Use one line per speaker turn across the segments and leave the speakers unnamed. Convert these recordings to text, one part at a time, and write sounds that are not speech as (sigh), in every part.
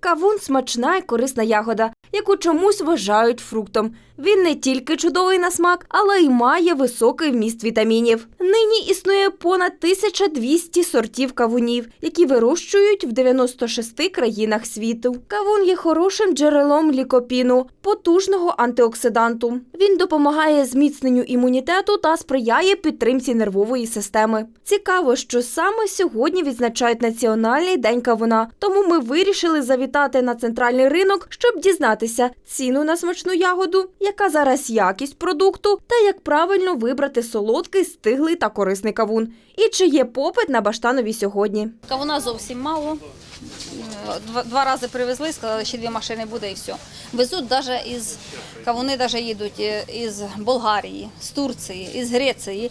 Кавун смачна і корисна ягода, яку чомусь вважають фруктом. Він не тільки чудовий на смак, але й має високий вміст вітамінів. Нині існує понад 1200 сортів кавунів, які вирощують в 96 країнах світу. Кавун є хорошим джерелом лікопіну, потужного антиоксиданту. Він допомагає зміцненню імунітету та сприяє підтримці нервової системи. Цікаво, що саме сьогодні відзначають Національний день кавуна, тому ми вирішили завітати на центральний ринок, щоб дізнатися ціну на смачну ягоду, яка зараз якість продукту та як правильно вибрати солодкий, стиглий та корисний кавун. І чи є попит на баштанові сьогодні.
Кавуна зовсім мало. Два, два рази привезли, сказали, ще дві машини буде і все. Везуть навіть із кавуни навіть їдуть е, із Болгарії, з Турції, із Греції.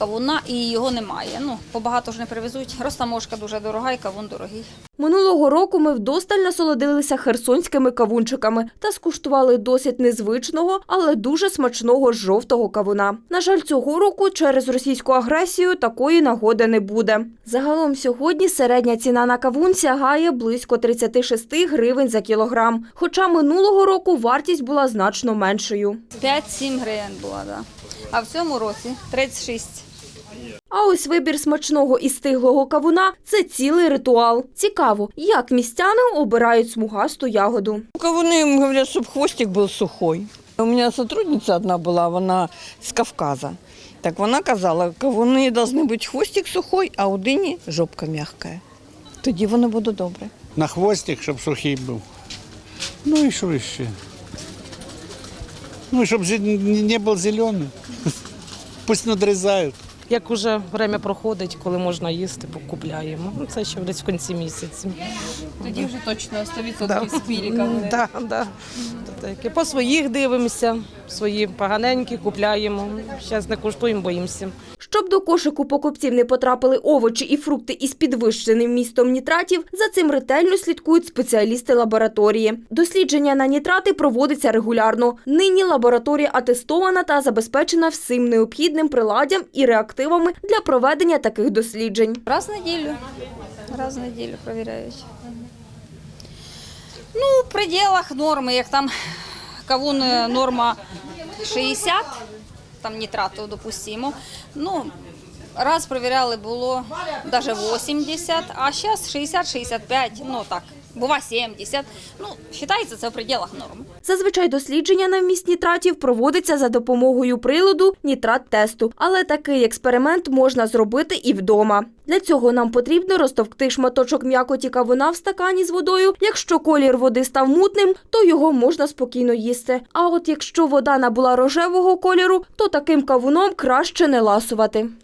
Кавуна і його немає. Ну, побагато ж не привезуть. Ростаможка дуже дорога і кавун дорогий.
Минулого року ми вдосталь насолодилися херсонськими кавунчиками та скуштували досить незвичного, але дуже смачного жовтого кавуна. На жаль, цього року через російську агресію такої нагоди не буде. Загалом сьогодні середня ціна на кавун сягає близько 36 гривень за кілограм. Хоча минулого року вартість була значно меншою.
5-7 гривень була, да. а в цьому році 36.
А ось вибір смачного і стиглого кавуна це цілий ритуал. Цікаво, як містяни обирають смугасту ягоду.
Кавуны говорят, чтобы хвостик был сухой. У меня сотрудница одна была, вона з Кавказа. Так вона казала, кавуни должны бути хвостик сухой, а у дині жопка м'яка. Тоді воно буде добре.
На хвостик, щоб сухий був. Ну і що ще? Ну, щоб же не не був зелений. (laughs) Пусть надрізають.
Як уже время проходить, коли можна їсти, покупляємо. Ну, це ще десь в кінці місяця.
Тоді вже точно 100%
Да.
кавуни.
Да, да. Таке. По своїх дивимося, свої поганенькі купляємо. Зараз не куштуємо, боїмося.
Щоб до кошику покупців не потрапили овочі і фрукти із підвищеним містом нітратів, за цим ретельно слідкують спеціалісти лабораторії. Дослідження на нітрати проводиться регулярно. Нині лабораторія атестована та забезпечена всім необхідним приладдям і реактивами для проведення таких досліджень.
Раз в неділю. Раз в неділю перевіряють. Ну, в пределах норми, як там кавун норма 60, там нітрату допустимо. Ну, раз перевіряли було навіть 80, а зараз 60-65, ну так, бува 70. Ну, вважається це в пределах норми.
Зазвичай дослідження на вміст нітратів проводиться за допомогою приладу нітрат-тесту, але такий експеримент можна зробити і вдома. Для цього нам потрібно розтовкти шматочок м'якоті кавуна в стакані з водою. Якщо колір води став мутним, то його можна спокійно їсти. А от якщо вода набула рожевого кольору, то таким кавуном краще не ласувати.